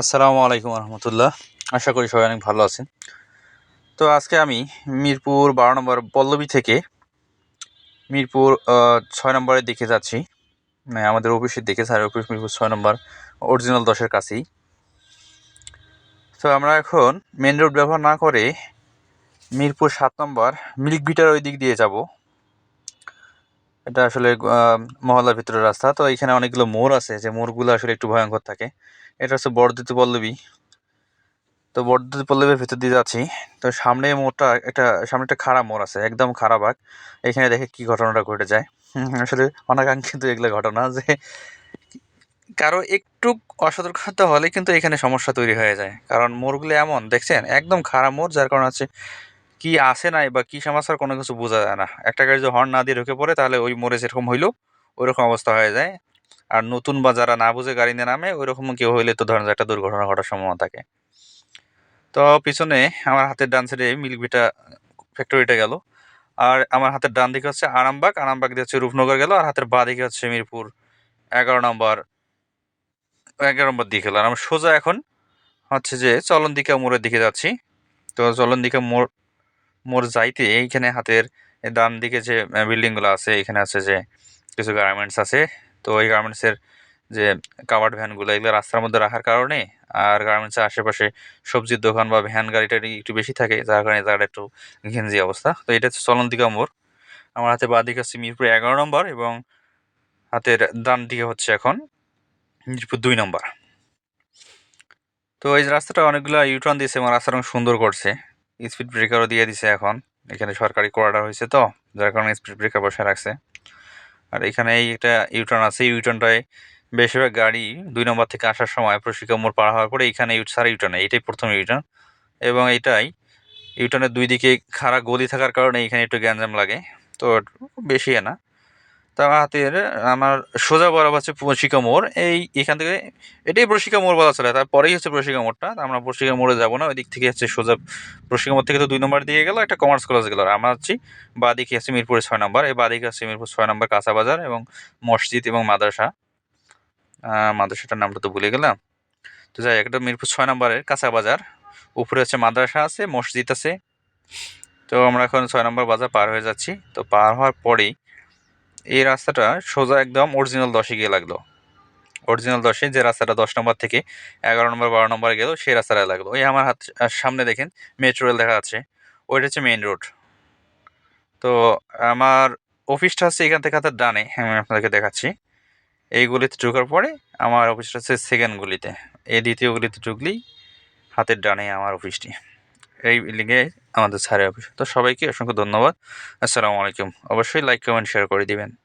আসসালামু আলাইকুম রহমতুল্লাহ। আশা করি সবাই অনেক ভালো আছেন। তো আজকে আমি মিরপুর বারো নম্বর পল্লবী থেকে মিরপুর ছয় নম্বরের দিকে যাচ্ছি। মানে আমাদের অফিসের দিকে, স্যার অফিস মিরপুর ছয় নম্বর অরিজিনাল দশের কাছেই। তো আমরা এখন মেন রোড ব্যবহার না করে মিরপুর সাত নম্বর মিল্ক ভিটার ওই দিক দিয়ে যাব। এটা আসলে মহল্লার ভিতরের রাস্তা। তো এখানে অনেকগুলো মোড় আছে, যে মোড়গুলো আসলে একটু ভয়ঙ্কর থাকে। এটা হচ্ছে বড়দিতে পল্লবী। তো বড়দিতে পল্লবীর ভিতর দিয়ে যাচ্ছি। তো সামনে মোড়টা একটা, সামনে একটা খারাপ মোড় আছে, একদম খারাপ আগ। এখানে দেখে কি ঘটনাটা ঘটে যায়। আসলে অনাকাঙ্ক্ষিত এগুলো ঘটনা যে কারও একটু অসতর্কতা হলে কিন্তু এখানে সমস্যা তৈরি হয়ে যায়। কারণ মোড়গুলো এমন, দেখছেন? একদম খারাপ মোড়, যার কারণ হচ্ছে কি আসে নাই বা কি সমস্যার কোনো কিছু বোঝা যায় না। একটা গাড়ি যদি হর্ন না দিয়ে ঢুকে পড়ে, তাহলে ওই মোড়ে যেরকম হইল, ওইরকম অবস্থা হয়ে যায়। আর নতুন বা যারা না বুঝে গাড়ি নিয়ে নামে, ওইরকম কেউ হইলে তো ধরেন একটা দুর্ঘটনা ঘটার সম্ভাবনা থাকে। তো পিছনে আমার হাতের ডান সাইডে মিল্কভিটা ফ্যাক্টরিটা গেল। আর আমার হাতের ডান দিকে হচ্ছে আরামবাগ আরামবাগ দিয়ে হচ্ছে রূপনগর গেল। আর হাতের বাঁ দিকে হচ্ছে মিরপুর, এগারো নম্বর এগারো নম্বর দিকে গেল। আর আমি সোজা এখন হচ্ছে যে চলনদিকা মোড়ের দিকে যাচ্ছি। তো চলনদিকা মোড় মোড় যাইতে এইখানে হাতের ডান দিকে যে বিল্ডিংগুলো আছে এখানে আছে যে কিছু গার্মেন্টস আছে। তো ওই গার্মেন্টসের যে কাভার্ড ভ্যানগুলো এগুলো রাস্তার মধ্যে রাখার কারণে আর গার্মেন্টসের আশেপাশে সবজির দোকান বা ভ্যান গাড়িটা একটু বেশি থাকে, যার কারণে জায়গাটা একটু ঘেঞ্জি অবস্থা। তো এটা হচ্ছে চলন্তিকা মোড়। আমার হাতে বাঁ দিকে হচ্ছে মিরপুর এগারো নম্বর এবং হাতের ডান দিকে হচ্ছে এখন মিরপুর দুই নম্বর। তো এই রাস্তাটা অনেকগুলো ইউটার্ন দিয়েছে এবং রাস্তাটা সুন্দর করছে। স্পিড ব্রেকারও দিয়ে দিছে এখন। এখানে সরকারি কোয়ার্টার হয়েছে তো, যার কারণে স্পিড ব্রেকার বসে রাখছে। আর এখানে এই একটা ইউটার্ন আছে। ইউটার্নটায় বেশিরভাগ গাড়ি দুই নম্বর থেকে আসার সময় প্রশিক্ষণ মোড় পার হওয়ার পরে এখানে ইউট সারা ইউটার্ন এটাই প্রথম ইউটার্ন এবং এটাই ইউটার্নের দুই দিকে খাড়া গলি থাকার কারণে এখানে একটু গ্যাঞ্জাম লাগে, তো বেশি না। তো হাতের আমার সোজা বরাবর হচ্ছে প্রশিকা মোড়। এই এখান থেকে এটাই প্রশিকা মোড় বলা চলে, তারপরেই হচ্ছে প্রশিকা মোড়টা। আমরা প্রশিকা মোড়ে যাব না ওই দিক থেকে হচ্ছে সোজা প্রশিকা মোড় থেকে তো দুই নম্বর দিয়ে গেল, একটা কমার্স কলেজ গেল। আর আমরা হচ্ছি বাঁ দিকে হচ্ছে মিরপুরের ছয় নম্বর। এই বাঁ দিকে হচ্ছে মিরপুর ছয় নম্বর কাঁচা বাজার এবং মসজিদ এবং মাদ্রাসা। মাদ্রাসাটার নামটা তো ভুলে গেলাম। তো যাই একটা মিরপুর ছয় নম্বরের কাঁচা বাজার। উপরে হচ্ছে মাদ্রাসা আছে, মসজিদ আছে। তো আমরা এখন ছয় নম্বর বাজার পার হয়ে যাচ্ছি। তো পার হওয়ার পরেই এই রাস্তাটা সোজা একদম অরিজিনাল দশে গিয়ে লাগল। অরিজিনাল দশে যে রাস্তাটা দশ নম্বর থেকে এগারো নম্বর, বারো নম্বর গেল, সেই রাস্তাটা লাগল। ওই আমার হাত সামনে দেখেন মেট্রো রেল দেখা যাচ্ছে। ওইটা হচ্ছে মেইন রোড তো আমার অফিসটা হচ্ছে এখান থেকে হাতের ডানে। হ্যাঁ আমি আপনাদেরকে দেখাচ্ছি। এই গলিতে ঢুকার পরে আমার অফিসটা হচ্ছে সেকেন্ড গলিতে। এই দ্বিতীয় গলিতে ঢুকলেই হাতের ডানে আমার অফিসটি এই বিল্ডিংয়ে আমাদের ছাড়ে অফিস। তো সবাইকে অসংখ্য ধন্যবাদ। আসসালামু আলাইকুম। অবশ্যই লাইক কমেন্ট শেয়ার করে দিবেন।